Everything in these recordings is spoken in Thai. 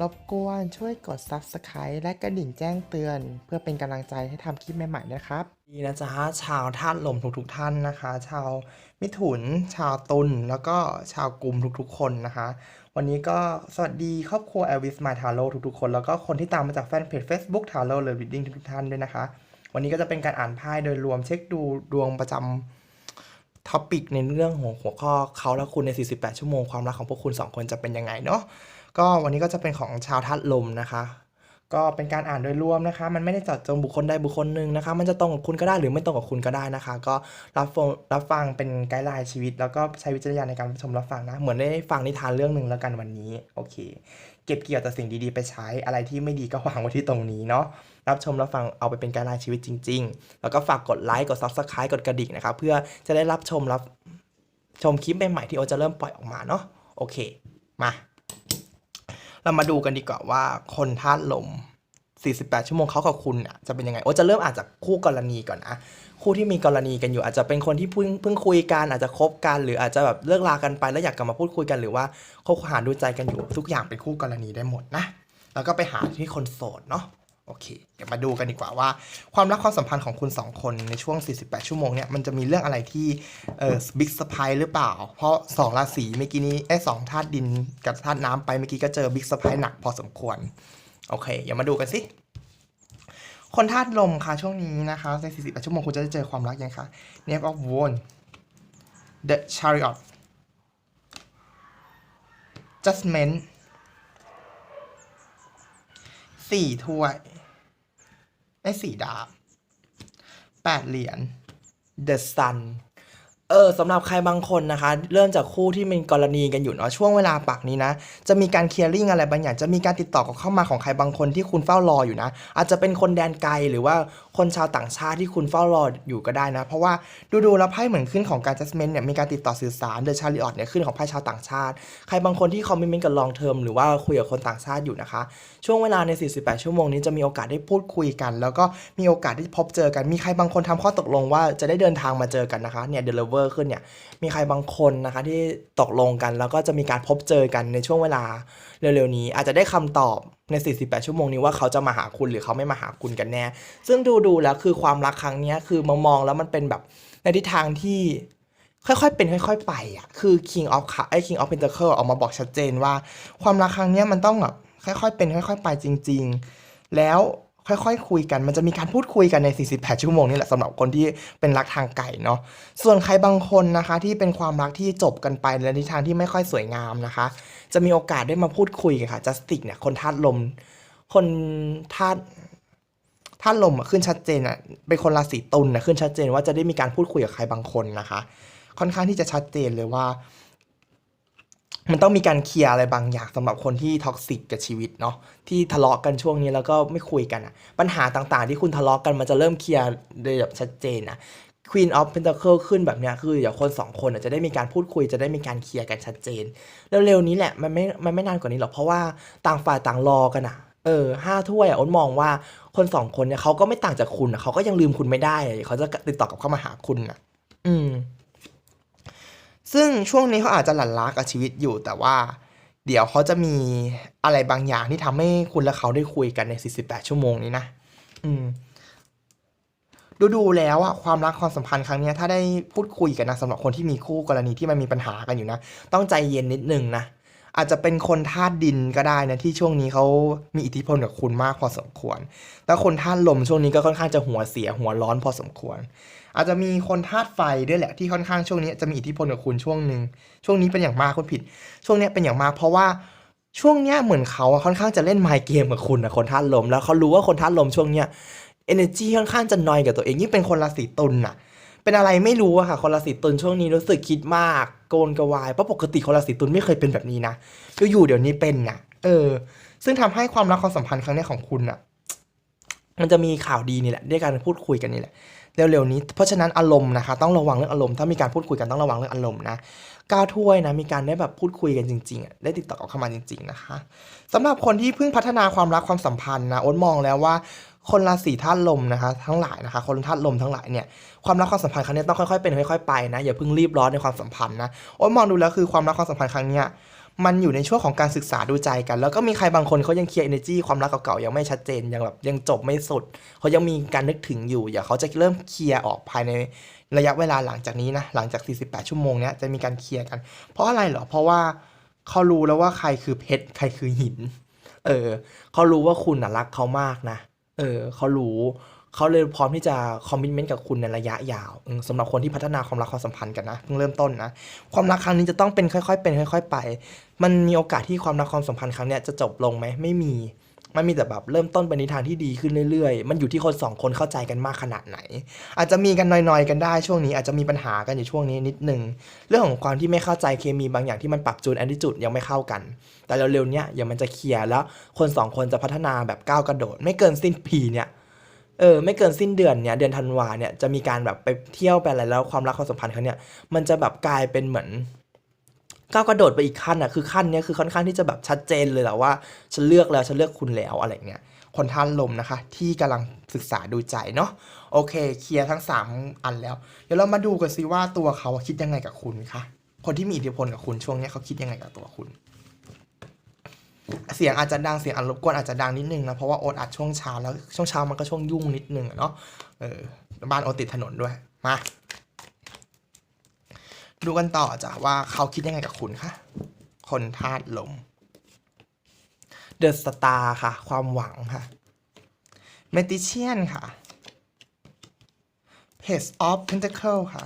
รบกวนช่วยกด Subscribe และกระดิ่งแจ้งเตือน เพื่อเป็นกำลังใจให้ทำคลิปใหม่ๆนะครับ ดีนะจ๊ะชาวธาตุลมทุกๆท่านนะคะ ชาวมิถุน ชาวตุลแล้วก็ชาวกลุ่มทุกๆ คนนะคะ วันนี้ก็สวัสดีครอบครัว Elvis My Tarot ทุกๆ คน แล้วก็คนที่ตามมาจากแฟนเพจ Facebook Tarot เลย Reading ทุกๆท่านด้วยนะคะ วันนี้ก็จะเป็นการอ่านไพ่โดยรวมเช็คดูดวงประจำท็อปิกในเรื่องของหัวข้อเขาและคุณใน 48 ชั่วโมงความรักของพวกคุณ 2 คนจะเป็นยังไงเนาะ ก็วันนี้ก็จะเป็นของชาวทัดลมนะคะ ก็เป็นการอ่านโดยรวมนะคะ มันไม่ได้เจาะจงบุคคลใดบุคคลหนึ่งนะคะ มันจะตรงกับคุณก็ได้หรือไม่ตรงกับคุณก็ได้นะคะ ก็รับฟังรับฟังเป็นไกด์ไลน์ชีวิต แล้วก็ใช้วิจารณญาณในการชมรับฟังนะ เหมือนได้ฟังนิทานเรื่องหนึ่งแล้วกันวันนี้โอเค เก็บเกี่ยวแต่สิ่งดีๆไปใช้อะไรที่ไม่ดีก็วางไว้ที่ตรงนี้เนาะรับชมรับฟังเอาไปเป็นไกด์ไลน์ชีวิตจริง ๆ แล้วก็ฝากกดไลค์กด Subscribe กดกระดิ่งนะครับเพื่อจะได้รับชมรับชมคลิปใหม่ๆที่โอจะเริ่มปล่อยออกมาเนาะโอเค มา เรามาดูกันดีกว่าว่าคนธาตุลม 48 ชั่วโมงเขากับคุณอะจะเป็นยังไง โอจะเริ่มอาจจากคู่กรณีก่อนนะคู่ที่มีกรณีกันอยู่อาจจะเป็นคนที่เพิ่งเพิ่งคุยกันอาจจะคบกัน หรืออาจจะแบบเลิกลากันไปแล้วอยากกลับมาพูดคุยกันหรือว่าคบหาดูใจกันอยู่ทุกอย่างเป็นคู่กรณีได้หมดนะ แล้วก็ไปหาที่คนโสดเนาะ โอเค เดี๋ยวมาดูกันดีกว่าว่า ความรักความสัมพันธ์ของคุณสองคนในช่วง 48 ชั่วโมงเนี่ยมันจะมีเรื่องอะไรที่เออบิ๊กสไพรหรือเปล่า เพราะสองราศีเมื่อกี้นี้ไอ้สองธาตุดินกับธาตุน้ำไปเมื่อกี้ก็เจอบิ๊กสไพรหนักพอสมควร โอเคอย่ามาดูกันสิคนธาตุลมค่ะช่วงนี้นะคะใน 48 ชั่วโมงคุณจะได้เจอความรักยังคะ n a v e of w a n The Chariot Judgment สี่ถ้วย ได้สี่ดาบแปดเหรียญ The Sun เออสำหรับใครบางคนนะคะ เริ่มจากคู่ที่มีกรณีกันอยู่เนาะช่วงเวลาปักนี้นะ จะมีการเคลียร์ริ่งอะไรบางอย่าง จะมีการติดต่อกับเข้ามาของใครบางคนที่คุณเฝ้ารออยู่นะ อาจจะเป็นคนแดนไกลหรือว่าคนชาวต่างชาติที่คุณเฝ้ารออยู่ก็ได้นะ เพราะว่าดูๆแล้วไพ่เหมือนขึ้นของการ judgment เนี่ยมีการติดต่อสื่อสาร The Chariot เนี่ยขึ้นของไพ่ชาวต่างชาติ ใครบางคนที่คอมมิ t เมนต์กับ long term หรือว่าคุยกับคนต่างชาติอยู่นะคะ ช่วงเวลาใน 48 ชั่วโมงนี้จะมีโอกาสได้พูดคุยกัน แล้วก็มีโอกาสที่พบเจอกันมีใครบางคนทำข้อตกลงว่าจะได้เดินทางมาเจอกันนะคะเนี่ย The Lover ขึ้นเนี่ยมีใครบางคนนะคะที่ตกลงกันแล้วก็จะมีการพบเจอกันในช่วงเวลาเร็วๆนี้ อาจจะได้คำตอบใน 48 ชั่วโมงนี้ว่าเขาจะมาหาคุณหรือเขาไม่มาหาคุณกันแน่ ซึ่งดูๆแล้วคือความรักครั้งนี้คือมามองแล้วมันเป็นแบบในทิศทางที่ค่อยๆ เป็นค่อย ๆ ไปอะ คือ King of Cup ไอ้ King of Pentacle ออกมาบอกชัดเจนว่า ความรักครั้งนี้มันต้องแบบค่อยๆ เป็นค่อย ๆ ไปจริง ๆ แล้ว ค่อยๆคุยกันมันจะมีการพูดคุยกันใน 48 ชั่วโมงนี่แหละสำหรับคนที่เป็นรักทางไกลเนาะส่วนใครบางคนนะคะที่เป็นความรักที่จบกันไปในทิศทางที่ไม่ค่อยสวยงามนะคะ จะมีโอกาสได้มาพูดคุยกันค่ะจัสติกเนี่ยคนธาตุลม คนธาตุธาตุลมอะขึ้นชัดเจนอะเป็นคนราศีตุลนะขึ้นชัดเจนว่าจะได้มีการพูดคุยกับใครบางคนนะคะ ค่อนข้างที่จะชัดเจนเลยว่า มันต้องมีการเคลียร์อะไรบางอย่างสำหรับคนที่ท็อกซิกกับชีวิตเนาะที่ทะเลาะกันช่วงนี้แล้วก็ไม่คุยกันอะปัญหาต่างๆ ที่คุณทะเลาะกันมันจะเริ่มเคลียร์โดยแบบชัดเจนนะ Queen of Pentacle ขึ้นแบบเนี้ยคือเดี๋ยวคนสองคนอะจะได้มีการพูดคุยจะได้มีการเคลียร์กันชัดเจน เร็วๆนี้แหละมันไม่มันไม่นานกว่านี้หรอกเพราะว่าต่างฝ่ายต่างรอกันอะเออห้าถ้วยอะอ้นมองว่าคนสองคนเนี่ยเขาก็ไม่ต่างจากคุณอะเขาก็ยังลืมคุณไม่ได้เขาจะติดต่อกลับเข้ามาหาคุณอะ อืม ซึ่งช่วงนี้เขาอาจจะหลั่นล้ากับชีวิตอยู่ แต่ว่าเดี๋ยวเขาจะมีอะไรบางอย่างที่ทำให้คุณและเขาได้คุยกันใน 48 ชั่วโมงนี้นะ อืม ดูดูแล้วอะความรักความสัมพันธ์ครั้งนี้ถ้าได้พูดคุยกันนะสำหรับคนที่มีคู่กรณีที่มันมีปัญหากันอยู่นะ ต้องใจเย็นนิดนึงนะ อาจจะเป็นคนธาตุดินก็ได้นะที่ช่วงนี้เขามีอิทธิพลกับคุณมากพอสมควร แต่คนธาตุลมช่วงนี้ก็ค่อนข้างจะหัวเสียหัวร้อนพอสมควร อาจจะมีคนธาตุไฟด้วยแหละที่ค่อนข้างช่วงนี้จะมีอิทธิพลกับคุณช่วงหนึ่งช่วงนี้เป็นอย่างมากคุณผิด ช่วงนี้เป็นอย่างมากเพราะว่าช่วงเนี้ยเหมือนเขาค่อนข้างจะเล่นไมค์เกมกับคุณนะคนธาตุลม แล้วเขารู้ว่าคนธาตุลมช่วงเนี้ย energy ค่อนข้างจะนอยกับตัวเองยิ่งเป็นคนราศีตุลน่ะ เป็นอะไรไม่รู้อะค่ะคนราศีตุลช่วงนี้รู้สึกคิดมากโกนกระวายเพราะปกติคนราศีตุลไม่เคยเป็นแบบนี้นะอยู่ๆเดี๋ยวนี้เป็นนะเออ ซึ่งทำให้ความรักความสัมพันธ์ครั้งนี้ของคุณน่ะมันจะมีข่าวดีนี่แหละด้วยการพูดคุยกันนี่แหละเร็วๆนี้เพราะฉะนั้นอารมณ์นะคะ ต้องระวังเรื่องอารมณ์ถ้ามีการพูดคุยกันต้องระวังเรื่องอารมณ์นะก้าวถ้วยนะมีการได้แบบพูดคุยกันจริงๆได้ติดต่อเข้ามาจริง ๆนะคะสำหรับคนที่เพิ่งพัฒนาความรักความสัมพันธ์นะอ้นมองแล้วว่า คนราศีธาตุลมนะคะทั้งหลายนะคะคนธาตุลมทั้งหลายเนี่ยความรักความสัมพันธ์ครั้งนี้ต้องค่อยๆเป็นค่อยๆไปนะอย่าเพิ่งรีบร้อนในความสัมพันธ์นะอ้มองดูแล้วคือความรักความสัมพันธ์ครั้งเนี้ยมันอยู่ในช่วงของการศึกษาดูใจกัน แล้วก็มีใครบางคนเขายังเคลียร์ energy ความรักเก่าๆยังไม่ชัดเจนยังแบบยังจบไม่สุดเขายังมีการนึกถึงอยู่ อย่าเขาจะเริ่มเคลียร์ออกภายในระยะเวลาหลังจากนี้นะหลังจาก 48 ชั่วโมงเนี้ยจะมีการเคลียร์กัน เพราะอะไรเหรอเพราะว่าเขารู้แล้วว่าใครคือเพชรใครคือหิน เออเขารู้ว่าคุณน่ะรักเขามากนะ เออเขารู้เขาเลยพร้อมที่จะคอมมิชเมนต์กับคุณในระยะยาวอืมสำหรับคนที่พัฒนาความรักความสัมพันธ์กันนะเพิ่งเริ่มต้นนะความรักครั้งนี้จะต้องเป็นค่อยๆ เป็นค่อย ๆ ไป มันมีโอกาสที่ความรักความสัมพันธ์ครั้งเนี้ยจะจบลงไหมไม่มี มันมีแต่แบบเริ่มต้นไปในทางที่ดีขึ้นเรื่อยๆ มันอยู่ที่คนสองคนเข้าใจกันมากขนาดไหน อาจจะมีกันนอยๆกันได้ช่วงนี้อาจจะมีปัญหากันอยู่ช่วงนี้นิดนึง เรื่องของความที่ไม่เข้าใจเคมีบางอย่างที่มันปรับจูนแอนติจูดยังไม่เข้ากัน แต่เร็วๆเนี้ยเดี๋ยวมันจะเคลียร์แล้วคนสองคนจะพัฒนาแบบก้าวกระโดด ไม่เกินสิ้นปีเนี่ยเออไม่เกินสิ้นเดือนเนี่ยเดือนธันวาเนี่ยจะมีการแบบไปเที่ยวไปอะไรแล้วความรักความสัมพันธ์ครั้งเนี้ยมันจะแบบกลายเป็นเหมือน ก้าวกระโดดไปอีกขั้นอะคือขั้นนี้คือค่อนข้างที่จะแบบชัดเจนเลยแหละว่าฉันเลือกแล้วฉันเลือกคุณแล้วอะไรเงี้ยคนท่านลมนะคะ ที่กำลังศึกษาดูใจเนาะโอเค เคลียร์ทั้งสามอันแล้ว เดี๋ยวเรามาดูกันซิว่าตัวเขาคิดยังไงกับคุณคะคนที่มีอิทธิพลกับคุณช่วงนี้เขาคิดยังไงกับตัวคุณ เสียงอาจจะดังเสียงอันรบกวนอาจจะดังนิดนึงนะเพราะว่าโอ๊ตอัดช่วงเช้าแล้วช่วงเช้ามันก็ช่วงยุ่งนิดนึงเนาะเออบ้านโอ๊ตติดถนนด้วยมา ดูกันต่อจ้ะว่าเขาคิดยังไงกับคุณคะคนธาตุลมเดอะสตาร์ค่ะ ความหวังค่ะเมติเชียนค่ะ Page of Pentacle ค่ะ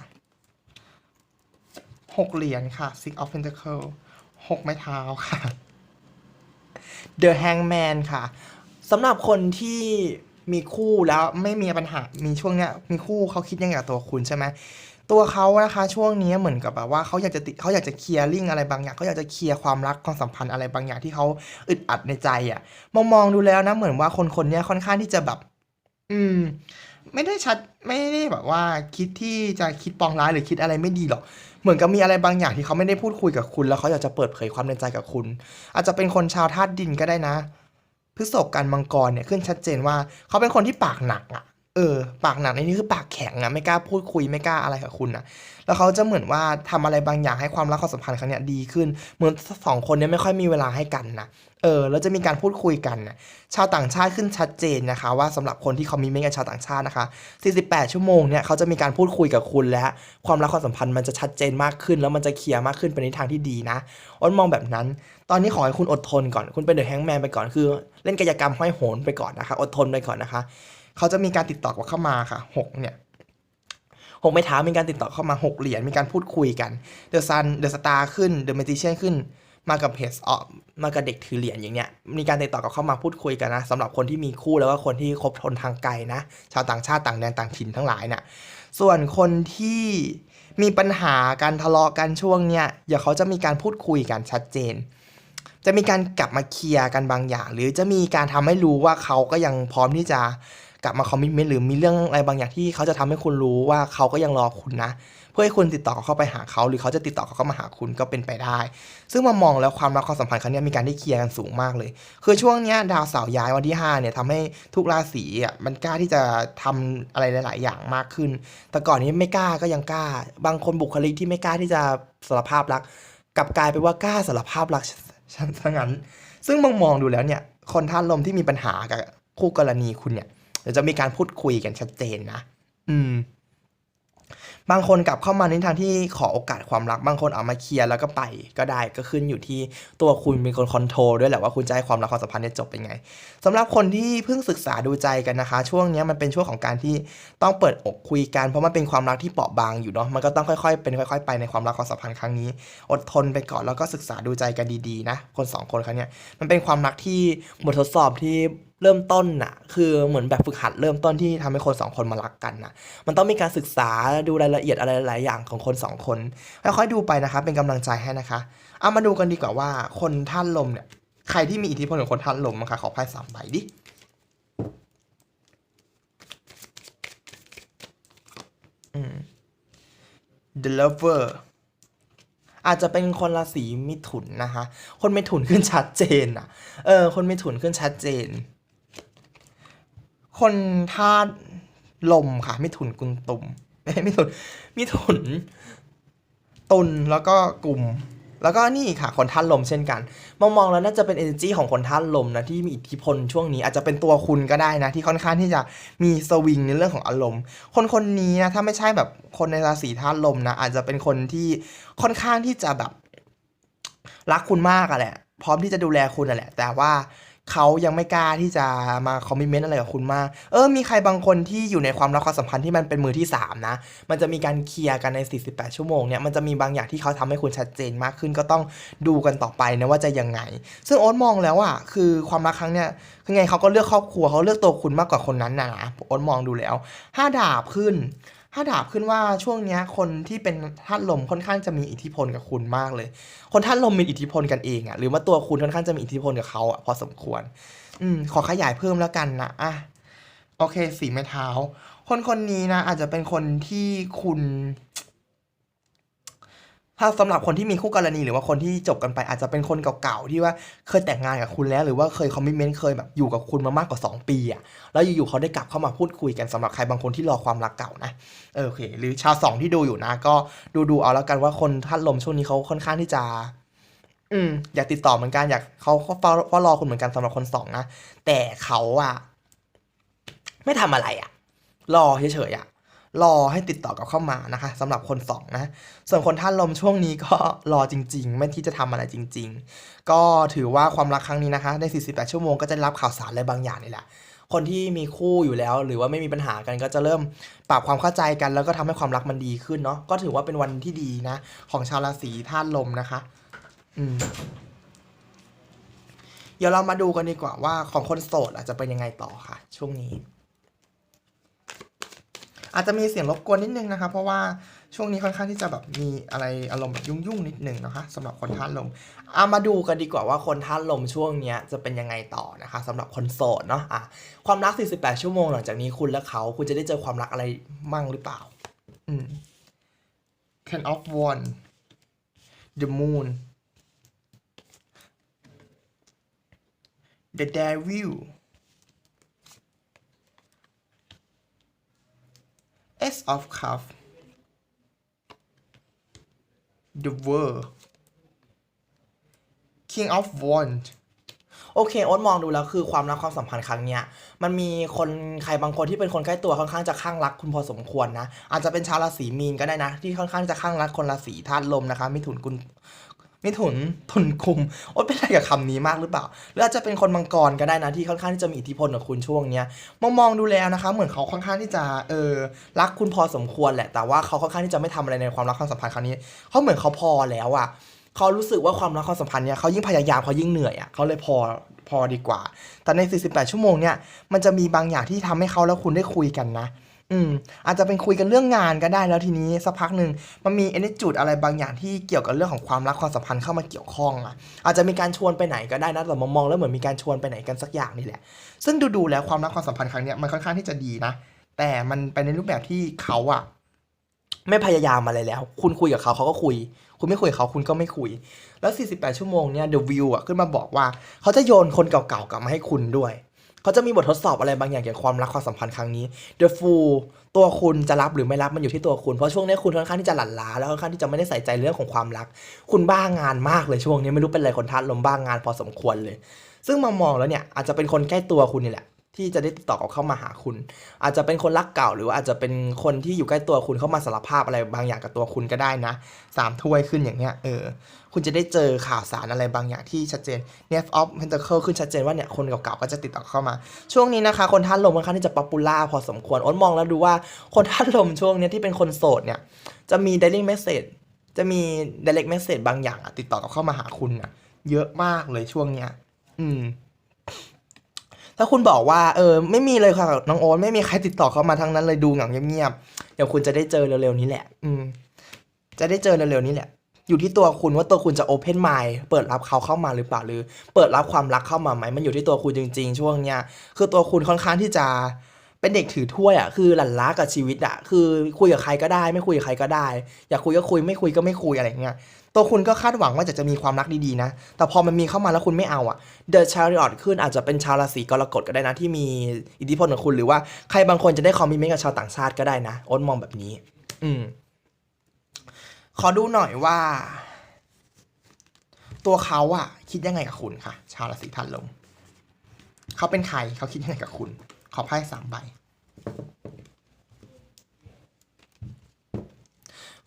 หกเหรียญค่ะ Six of Pentacle หกไม้เท้าค่ะ The Hangman ค่ะสำหรับคนที่มีคู่แล้วไม่มีปัญหา มีช่วงเนี้ย มีคู่เขาคิดยังไงกับตัวคุณใช่ไหม ตัวเขานะคะช่วงนี้เหมือนกับแบบว่าเขาอยากจะติเขาอยากจะเคลียร์ลิงอะไรบางอย่างเขาอยากจะเคลียร์ความรักความสัมพันธ์อะไรบางอย่างที่เขาอึดอัดในใจอะ่ะมองมองดูแล้วนะเหมือนว่าคนคนนี้ค่อนข้างที่จะแบบ อืม ไม่ได้ชัดไม่ได้แบบว่า คิดที่จะคิดปองร้ายหรือคิดอะไรไม่ดีหรอก เหมือนกับมีอะไรบางอย่างที่เขาไม่ได้พูดคุยกับคุณ แล้วเขาอยากจะเปิดเผยความในใจกับคุณ อาจจะเป็นคนชาวธาตุดินก็ได้นะพฤษภกันมังกรเนี่ยขึ้นชัดเจนว่า เขาเป็นคนที่ปากหนักอะ่ะ เออปากหนักในนี้คือปากแข็งอะไม่กล้าพูดคุยไม่กล้าอะไรกับคุณอะแล้วเขาจะเหมือนว่าทำอะไรบางอย่างให้ความรักความสัมพันธ์ครั้งเนี้ยดีขึ้น เหมือนสองคนเนี้ยไม่ค่อยมีเวลาให้กันนะเออแล้วจะมีการพูดคุยกันนะชาวต่างชาติขึ้นชัดเจนนะคะ ว่าสำหรับคนที่เขามีเมกับชาวต่างชาตินะคะ 48 ชั่วโมงเนี่ยเขาจะมีการพูดคุยกับคุณและความรักความสัมพันธ์มันจะชัดเจนมากขึ้น แล้วมันจะเคลียร์มากขึ้นไปในทางที่ดีนะอ้นมองแบบนั้น ตอนนี้ขอให้คุณอดทนก่อน คุณเป็นเดอะแฮงแมนไปก่อนคือ เล่นกายกรรมห้อยโหนไปก่อนนะคะ อดทนไปก่อนนะคะ เขาจะมีการติดต่อกลับเข้ามาค่ะหกเนี่ยหกไม้เท้ามีการติดต่อเข้ามาหกเหรียญมีการพูดคุยกันเดอะซันเดอะสตาร์ขึ้นเดอะเมจิเชียนขึ้นมากับเพจออกมากับเด็กถือเหรียญอย่างเนี้ยมีการติดต่อกับเข้ามาพูดคุยกันนะสำหรับคนที่มีคู่แล้วก็คนที่คบทนทางไกลนะ ชาวต่างชาติต่างแดนต่างถิ่นทั้งหลายน่ะส่วนคนที่มีปัญหาการทะเลาะกันช่วงเนี้ยเดี๋ยวเขาจะมีการพูดคุยกันชัดเจน จะมีการกลับมาเคลียร์กันบางอย่าง หรือจะมีการทำให้รู้ว่าเขาก็ยังพร้อมที่จะ กลับมาคอมมิชเมนต์หรือมีเรื่องอะไรบางอย่างที่เขาจะทำให้คุณรู้ว่าเขาก็ยังรอคุณนะ เพื่อให้คุณติดต่อเข้าไปหาเขา หรือเขาจะติดต่อเข้ามาหาคุณก็เป็นไปได้ ซึ่งมามองแล้วความรักความสัมพันธ์ครั้งนี้มีการได้เคลียร์กันสูงมากเลย คือช่วงนี้ดาวเสาร์ย้ายวันที่5เนี่ยทำให้ทุกราศีอะมันกล้าที่จะทำอะไรหลาย ๆ อย่างมากขึ้น แต่ก่อนนี้ไม่กล้าก็ยังกล้า บางคนบุคลิกที่ไม่กล้าที่จะสารภาพรักกลับกลายเป็นว่ากล้าสารภาพรักฉันซะงั้น ซึ่งมองมองดูแล้วเนี่ยคนท่านลมที่มีปัญหากับคู่กรณีคุณเนี่ย เดี๋ยวจะมีการพูดคุยกันชัดเจนนะ อืม บางคนกลับเข้ามาในทางที่ขอโอกาสความรัก บางคนเอามาเคลียร์แล้วก็ไปก็ได้ก็ขึ้นอยู่ที่ตัวคุณเป็นคนคอนโทรลด้วยแหละว่าคุณจะให้ความรักความสัมพันธ์เนี่ยจบเป็นไงสำหรับคนที่เพิ่งศึกษาดูใจกันนะคะ ช่วงเนี้ยมันเป็นช่วงของการที่ต้องเปิดอกคุยกันเพราะมันเป็นความรักที่เปราะบางอยู่เนาะมันก็ต้องค่อยๆ เป็นค่อย ๆ ไปในความรักความสัมพันธ์ครั้งนี้ อดทนไปก่อนแล้วก็ศึกษาดูใจกันดีๆนะคนสองคนครั้งเนี้ยมันเป็นความรักที่บททดสอบที่ เริ่มต้นน่ะ คือเหมือนแบบฝึกหัดเริ่มต้นที่ทำให้คนสองคนมารักกันน่ะ มันต้องมีการศึกษาดูรายละเอียดอะไรหลายอย่างของคนสองคนค่อยๆดูไปนะคะ เป็นกำลังใจให้นะคะ เอามาดูกันดีกว่าว่าคนท่านลมเนี่ยใครที่มีอิทธิพลของคนท่านลมนะคะขอไพ่สามใบดิอืม The Lover อาจจะเป็นคนราศีมิถุนนะคะ คนมิถุนขึ้นชัดเจนอะ เออ คนมิถุนขึ้นชัดเจน คนธาตุลมค่ะมิถุนกุลตุมไม่ใช่ถุนมิถุน ตุลแล้วก็กลุ่ม แล้วก็นี่ค่ะ คนท่านลมเช่นกันมองมองแล้วน่าจะเป็น energy ของคนท่านลมนะที่มีอิทธิพลช่วงนี้อาจจะเป็นตัวคุณก็ได้นะ ที่ค่อนข้างที่จะมีสวิงในเรื่องของอารมณ์ คนคนนี้นะถ้าไม่ใช่แบบคนในราศีธาตุลมนะอาจจะเป็นคนที่ค่อนข้างที่จะแบบรักคุณมากอะแหละพร้อมที่จะดูแลคุณอะแหละ แต่ว่า เขายังไม่กล้าที่จะมาคอมมิเมนต์อะไรกับคุณมากเออมีใครบางคนที่อยู่ในความรักความสัมพันธ์ที่มันเป็นมือที่สามนะ มันจะมีการเคลียร์กันใน 48 ชั่วโมงเนี่ยมันจะมีบางอย่างที่เขาทำให้คุณชัดเจนมากขึ้นก็ต้องดูกันต่อไปนะว่าจะยังไง ซึ่งโอ๊ตมองแล้วอะคือความรักครั้งเนี้ยคือไงเขาก็เลือกครอบครัวเขาเลือกตัวคุณมากกว่าคนนั้นนะนะโอ๊ตมองดูแล้วห้าดาบขึ้น ถ้าดาบขึ้นว่าช่วงนี้คนที่เป็นธาตุลมค่อนข้างจะมีอิทธิพลกับคุณมากเลย คนธาตุลมมีอิทธิพลกันเองอะหรือว่าตัวคุณค่อนข้างจะมีอิทธิพลกับเขาอะพอสมควร อืมขอขยายเพิ่มแล้วกันนะอะโอเคสีไม้เท้า คนคนนี้นะอาจจะเป็นคนที่คุณ ถ้าสำหรับคนที่มีคู่กรณีหรือว่าคนที่จบกันไปอาจจะเป็นคนเก่าๆที่ว่าเคยแต่งงานกับคุณแล้ว หรือว่าเคยคอมมิชเมนต์เคยแบบอยู่กับคุณมามากกว่า 2 ปีอะแล้วอยู่ๆเขาได้กลับเข้ามาพูดคุยกันสำหรับใครบางคนที่รอความรักเก่านะโอเค หรือชาวสองที่ดูอยู่นะ ก็ดูๆเอาแล้วกันว่าคนท่านลมช่วงนี้เขาค่อนข้างที่จะอืมอยากติดต่อเหมือนกันอยากเขาเขาเฝ้ารอคุณเหมือนกันสำหรับคนสองนะแต่เขาอะไม่ทำอะไรอะรอเฉยๆอะ รอให้ติดต่อกับเข้ามานะคะสำหรับคนสองนะส่วนคนท่านลมช่วงนี้ก็รอจริง ๆ ไม่ที่จะทำอะไรจริง ๆ ก็ถือว่าความรักครั้งนี้นะคะ ใน 48 ชั่วโมงก็จะรับข่าวสารอะไรบางอย่างนี่แหละคนที่มีคู่อยู่แล้ว หรือว่าไม่มีปัญหากันก็จะเริ่มปรับความเข้าใจกัน แล้วก็ทำให้ความรักมันดีขึ้นเนาะก็ถือว่าเป็นวันที่ดีนะ ของชาวราศีธาตุลมนะคะ อืมเดี๋ยวเรามาดูกันดีกว่าว่าของคนโสดอาจจะเป็นยังไงต่อค่ะ ช่วงนี้ อาจจะมีเสียงรบกวนนิดนึงนะคะเพราะว่าช่วงนี้ค่อนข้างที่จะแบบมีอะไรอารมณ์แบบยุ่งๆนิดนึงนะคะสำหรับคนท่านลมเอามาดูกันดีกว่าว่าคนท่านลมช่วงนี้จะเป็นยังไงต่อนะคะสำหรับคนโสดเนาะอะความรัก 48 ชั่วโมงหลังจากนี้คุณและเขาคุณจะได้เจอความรักอะไรมั่งหรือเปล่าอืม Ten of w a n d The Moon The Devil of Cups The World King of wand โอเคโอ๊ตมองดูแล้วคือความรักความสัมพันธ์ครั้งเนี้ยมันมีคนใครบางคนที่เป็นคนใกล้ตัวค่อนข้างจะข้างรักคุณพอสมควรนะ อาจจะเป็นชาวราศีมีนก็ได้นะ ที่ค่อนข้างจะข้างรักคนราศีธาตุลมนะคะมิถุนกุล มิถุนทุนคุมโอ๊ตเป็นอะไรกับคำนี้มากหรือเปล่า หรืออาจจะเป็นคนมังกรก็ได้นะที่ค่อนข้างที่จะมีอิทธิพลกับคุณช่วงเนี้ยมองมองดูแล้วนะคะ เหมือนเขาค่อนข้างที่จะเออรักคุณพอสมควรแหละ แต่ว่าเขาค่อนข้างที่จะไม่ทำอะไรในความรักความสัมพันธ์ครั้งนี้เขาเหมือนเขาพอแล้วอะเขารู้สึกว่าความรักความสัมพันธ์เนี่ยเขายิ่งพยายามเขายิ่งเหนื่อยอะเขาเลยพอพอดีกว่า แต่ใน 48 ชั่วโมงเนี่ยมันจะมีบางอย่างที่ทำให้เขาและคุณได้คุยกันนะ อืมอาจจะเป็นคุยกันเรื่องงานก็ได้แล้วทีนี้สักพักหนึ่งมันมีเอเนจูดอะไรบางอย่างที่เกี่ยวกับเรื่องของความรักความสัมพันธ์เข้ามาเกี่ยวข้องอะอาจจะมีการชวนไปไหนก็ได้นะแต่มองมองแล้วเหมือนมีการชวนไปไหนกันสักอย่างนี่แหละ ซึ่งดูๆแล้วความรักความสัมพันธ์ครั้งเนี้ยมันค่อนข้างที่จะดีนะ แต่มันไปในรูปแบบที่เขาอะไม่พยายามอะไรแล้ว คุณคุยกับเขาเขาก็คุย คุณไม่คุยกับเขาคุณก็ไม่คุย แล้ว 48 ชั่วโมงเนี่ย The View อะขึ้นมาบอกว่า เขาจะโยนคนเก่าๆกลับมาให้คุณด้วย เขาจะมีบททดสอบอะไรบางอย่างเกี่ยวกับความรักความสัมพันธ์ครั้งนี้ The Fool ตัวคุณจะรับหรือไม่รับมันอยู่ที่ตัวคุณ เพราะช่วงนี้คุณค่อนข้างที่จะหลั่นล้าแล้วค่อนข้างที่จะไม่ได้ใส่ใจเรื่องของความรัก คุณบ้างานมากเลยช่วงนี้ไม่รู้เป็นอะไรคนทัดลมบ้างานพอสมควรเลย ซึ่งมามองแล้วเนี่ยอาจจะเป็นคนใกล้ตัวคุณนี่แหละ ที่จะได้ติดต่อเข้ามาหาคุณ อาจจะเป็นคนรักเก่าหรือว่าอาจจะเป็นคนที่อยู่ใกล้ตัวคุณเข้ามาสารภาพอะไรบางอย่างกับตัวคุณก็ได้นะสามถ้วยขึ้นอย่างเงี้ยเออคุณจะได้เจอข่าวสารอะไรบางอย่างที่ชัดเจน n e f of Pentacle ขึ้นชัดเจนว่าเนี่ยคนเก่าๆก็จะติดต่อเข้ามา ช่วงนี้นะคะคนท่านลมค่อนข้างที่จะป๊อปปูล่าพอสมควรอ้นมองแล้วดูว่าคนท่านลมช่วงเนี้ยที่เป็นคนโสดเนี่ยจะมี direct message จะมี direct message บางอย่างอะติดต่อเข้ามาหาคุณอะเยอะมากเลยช่วงเนี้ยอืม ถ้าคุณบอกว่าเออไม่มีเลยค่ะน้องโอ๊ตไม่มีใครติดต่อเข้ามาทั้งนั้นเลยดูเหงาเงียบๆเดี๋ยวคุณจะได้เจอเร็วๆนี้แหละ อืม จะได้เจอเร็วๆนี้แหละ อยู่ที่ตัวคุณว่าตัวคุณจะโอเพนไมล์เปิดรับเขาเข้ามาหรือเปล่าหรือ เปิดรับความรักเข้ามาไหมมันอยู่ที่ตัวคุณจริง ๆ ช่วงเนี้ยคือตัวคุณค่อนข้างที่จะเป็นเด็กถือถ้วยอะคือหลั่นล้ากับชีวิตอะคือคุยกับใครก็ได้ ไม่คุยกับใครก็ได้ อยากคุยก็คุยไม่คุยก็ไม่คุยอะไรเงี้ย ตัวคุณก็คาดหวังว่าจะจะมีความรักดีๆนะ แต่พอมันมีเข้ามาแล้วคุณไม่เอาอะ The Chariot ขึ้นอาจจะเป็นชาวราศีกรกฎก็ได้นะที่มีอิทธิพลของคุณหรือว่าใครบางคนจะได้คอมมิเมนต์กับชาวต่างชาติก็ได้นะอ้นมองแบบนี้ อืม ขอดูหน่อยว่า ตัวเขาอะคิดยังไงกับคุณค่ะชาวราศีธาตุลมเขาเป็นใครเขาคิดยังไงกับคุณ ขอไพ่สามใบ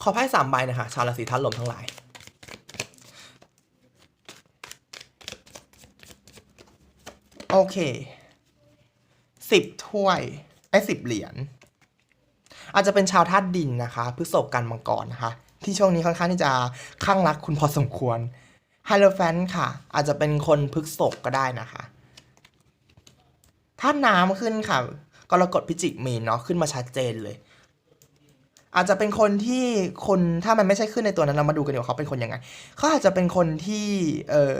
ขอไพ่สามใบนะคะชาวราศีธาตุลมทั้งหลาย โอเคสิบถ้วยไอ้สิบเหรียญอาจจะเป็นชาวธาตุดินนะคะพฤษภกันมังกรนะคะ ที่ช่วงนี้ค่อนข้างที่จะข้างรักคุณพอสมควรไฮโลแฟนค่ะ อาจจะเป็นคนพฤษภก็ได้นะคะธาตุน้ำขึ้นค่ะกรกฎพิจิกมีนเนาะขึ้นมาชัดเจนเลย อาจจะเป็นคนที่คนถ้ามันไม่ใช่ขึ้นในตัวนั้นเรามาดูกันดีกว่าเขาเป็นคนยังไงเขาอาจจะเป็นคนที่เออ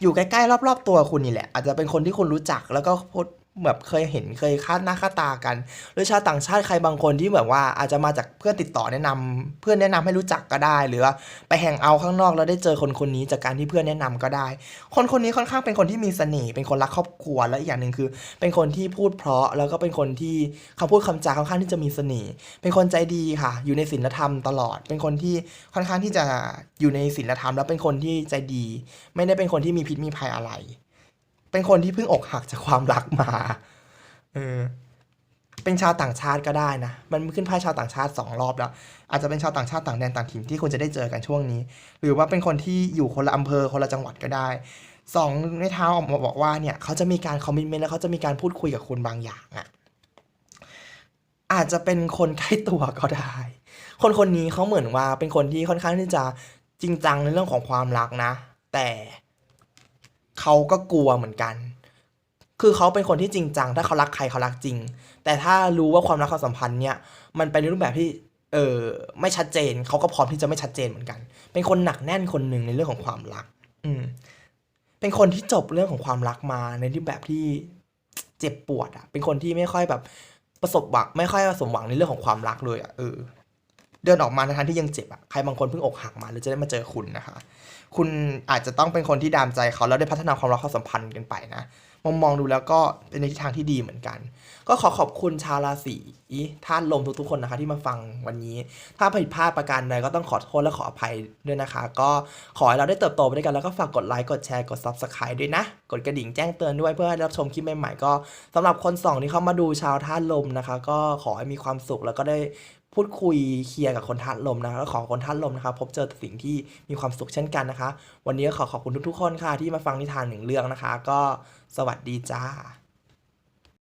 อยู่ใกล้ๆรอบ ๆ ตัวคุณนี่แหละ อาจจะเป็นคนที่คุณรู้จักแล้วก็พูด แบบเคยเห็นเคยคาดหน้าค่าตากัน หรือชาวต่างชาติใครบางคนที่แบบว่าอาจจะมาจากเพื่อนติดต่อแนะนำเพื่อนแนะนำให้รู้จักก็ได้ หรือว่าไปแฮงเอาข้างนอกแล้วได้เจอคนคนนี้จากการที่เพื่อนแนะนำก็ได้ คนคนนี้ค่อนข้างเป็นคนที่มีเสน่ห์เป็นคนรักครอบครัวและอีกอย่างหนึ่งคือ เป็นคนที่พูดเพราะแล้วก็เป็นคนที่คำพูดคำจาค่อนข้างที่จะมีเสน่ห์เป็นคนใจดีค่ะ อยู่ในศีลธรรมตลอด เป็นคนที่ค่อนข้างที่จะอยู่ในศีลธรรม แล้วเป็นคนที่ใจดี ไม่ได้เป็นคนที่มีพิษมีภัยอะไร เป็นคนที่เพิ่งอกหักจากความรักมาเออเป็นชาวต่างชาติก็ได้นะ มันขึ้นไพ่ชาวต่างชาติสองรอบแล้ว อาจจะเป็นชาวต่างชาติต่างแดนต่างถิ่นที่คุณจะได้เจอกันช่วงนี้ หรือว่าเป็นคนที่อยู่คนละอำเภอคนละจังหวัดก็ได้สองในเท้าออกมาบอกว่าเนี่ยเขาจะมีการคอมมิชเมนต์แล้วเขาจะมีการพูดคุยกับคุณบางอย่างอะอาจจะเป็นคนใกล้ตัวก็ได้ คนคนนี้เขาเหมือนว่าเป็นคนที่ค่อนข้างที่จะจริงจังในเรื่องของความรักนะ แต่ เขาก็กลัวเหมือนกัน คือเขาเป็นคนที่จริงจัง ถ้าเขารักใครเขารักจริง แต่ถ้ารู้ว่าความรักความสัมพันธ์เนี่ยมันไปในรูปแบบที่เออไม่ชัดเจนเขาก็พร้อมที่จะไม่ชัดเจนเหมือนกัน เป็นคนหนักแน่นคนหนึ่งในเรื่องของความรัก อืมเป็นคนที่จบเรื่องของความรักมาในรูปแบบที่เจ็บปวดอะเป็นคนที่ไม่ค่อยแบบประสบหวังไม่ค่อยประสมหวังในเรื่องของความรักเลยอะเออ เดินออกมาในทางที่ยังเจ็บอะใครบางคนเพิ่งอกหักมาหรือจะได้มาเจอคุณนะคะ คุณอาจจะต้องเป็นคนที่ดามใจเขาแล้วได้พัฒนาความรักความสัมพันธ์กันไปนะมองมองดูแล้วก็เป็นในทิศทางที่ดีเหมือนกัน ก็ขอขอบคุณชาวราศีธาตุลมทุกๆคนนะคะที่มาฟังวันนี้ ถ้าผิดพลาดประการใดก็ต้องขอโทษและขออภัยด้วยนะคะ ก็ขอให้เราได้เติบโตไปด้วยกันแล้วก็ฝากกดไลค์กดแชร์กด Subscribe ด้วยนะ กดกระดิ่งแจ้งเตือนด้วยเพื่อให้รับชมคลิปใหม่ๆก็สำหรับคนสองที่เข้ามาดูชาวธาตุลมนะคะ ก็ขอให้มีความสุขแล้วก็ได้ พูดคุยเคลียร์กับคนทัดลมนะคะแล้วขอคนทัดลมนะคะพบเจอสิ่งที่มีความสุขเช่นกันนะคะ วันนี้ขอขอบคุณทุกๆคนค่ะที่มาฟังนิทานหนึ่งเรื่องนะคะ ก็สวัสดีจ้า